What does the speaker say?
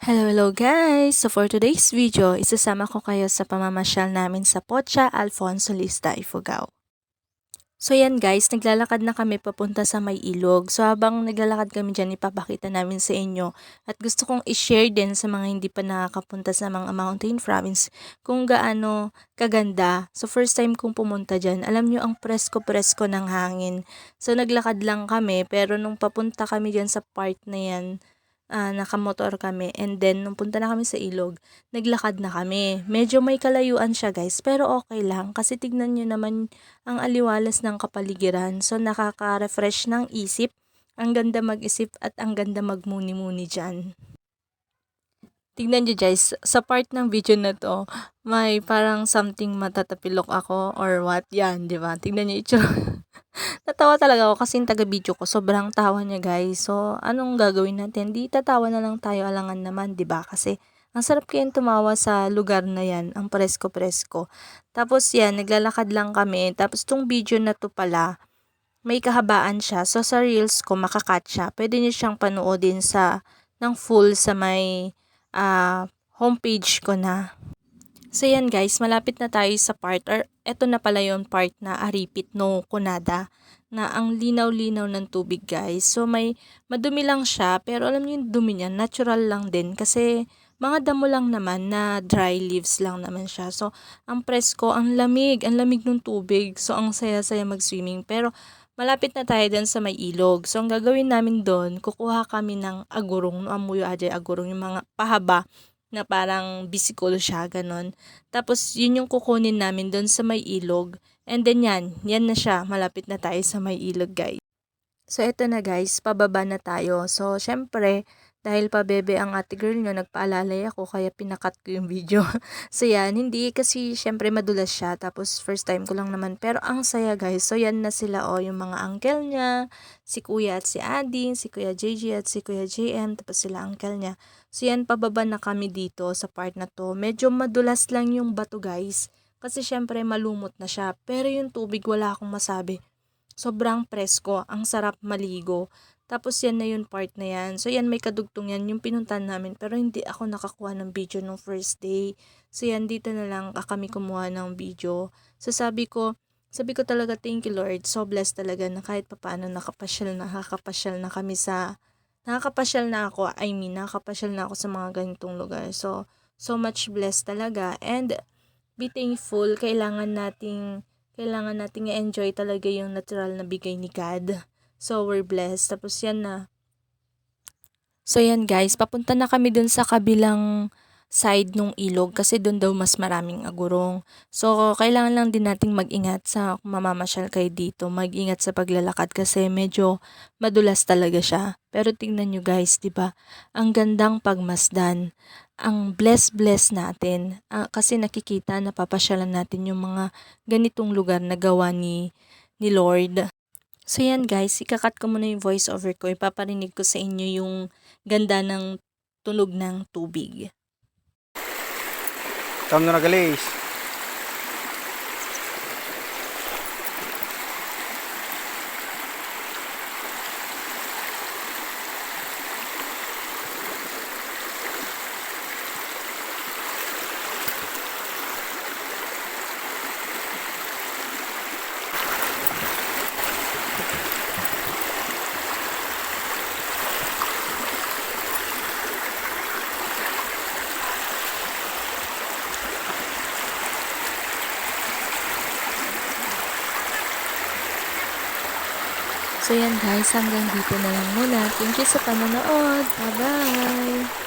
Hello, hello guys! So for today's video, isasama ko kayo sa pamamasyal namin sa Pocha Alfonso Lista, Ifugao. So yan guys, naglalakad na kami papunta sa may ilog. So habang naglalakad kami dyan, ipapakita namin sa inyo. At gusto kong i-share din sa mga hindi pa nakakapunta sa mga mountain province kung gaano kaganda. So first time kong pumunta dyan, alam nyo ang presko-presko ng hangin. So naglakad lang kami, pero nung papunta kami dyan sa part na yan, ah, nakamotor kami and then nung punta na kami sa ilog, naglakad na kami. Medyo may kalayuan siya guys, pero okay lang kasi tignan nyo naman ang aliwalas ng kapaligiran. So nakaka-refresh ng isip, ang ganda mag-isip at ang ganda magmuni-muni dyan. Tignan nyo guys, sa part ng video na to, may parang something matatapilok ako or what, yan, di ba? Tignan nyo itsura. Natawa talaga ako kasi yung taga-video ko, sobrang tawa niya guys. So, anong gagawin natin? Di tatawa na lang tayo, alangan naman, di ba? Kasi, ang sarap kayong tumawa sa lugar na yan, ang presko-presko. Tapos yan, naglalakad lang kami. Tapos tong video na to pala, may kahabaan siya. So sa reels ko, makakat siya. Pwede niyo siyang panoodin sa, ng full sa may uh, homepage ko na. So yan guys, malapit na tayo sa part or eto na pala yung part na Aripit no Kunada na ang linaw-linaw ng tubig guys. So may madumi lang siya pero alam niyo yung dumi niya natural lang din kasi mga damo lang naman na dry leaves lang naman siya. So ang presko, ang lamig, ang lamig ng tubig. So ang saya-saya mag-swimming pero malapit na tayo dun sa may ilog. So ang gagawin namin doon, kukuha kami ng agurong, no amuyo ajay agurong, yung mga pahaba na parang bisikol siya, ganon. Tapos, yun yung kukunin namin doon sa may ilog. And then yan, yan na siya, malapit na tayo sa may ilog guys. So, eto na guys, pababa na tayo. So, syempre, dahil pa bebe ang ate girl nyo, nagpaalalay ako, kaya pinakat ko yung video. so, yan, hindi kasi syempre madulas siya. Tapos, first time ko lang naman. Pero, ang saya guys. So, yan na sila, oh, yung mga uncle niya, si kuya at si Ading, si kuya JJ at si kuya JM, tapos sila uncle niya. So yan, pababa na kami dito sa part na to. Medyo madulas lang yung bato guys. Kasi syempre malumot na siya. Pero yung tubig wala akong masabi. Sobrang presko. Ang sarap maligo. Tapos yan na yung part na yan. So yan may kadugtong yan yung pinuntan namin. Pero hindi ako nakakuha ng video nung first day. So yan dito na lang kami kumuha ng video. So sabi ko, sabi ko talaga thank you Lord. So blessed talaga na kahit papaano nakapasyal na, nakakapasyal na kami sa nakakapasyal na ako, I mean, nakakapasyal na ako sa mga ganitong lugar. So, so much blessed talaga. And, be thankful, kailangan nating, kailangan nating i-enjoy talaga yung natural na bigay ni God. So, we're blessed. Tapos yan na. So, yan guys, papunta na kami dun sa kabilang side nung ilog kasi doon daw mas maraming agurong. So, kailangan lang din nating mag-ingat sa mamamasyal kayo dito. Mag-ingat sa paglalakad kasi medyo madulas talaga siya. Pero tingnan nyo guys, di ba? Ang gandang pagmasdan. Ang bless-bless natin. Uh, kasi nakikita, napapasyalan natin yung mga ganitong lugar na gawa ni, ni Lord. So yan guys, ikakat ko muna yung voice over ko. Ipaparinig ko sa inyo yung ganda ng tunog ng tubig. Kamu na nagalis. So yan guys, hanggang dito na lang muna. Thank you sa panonood. Bye-bye!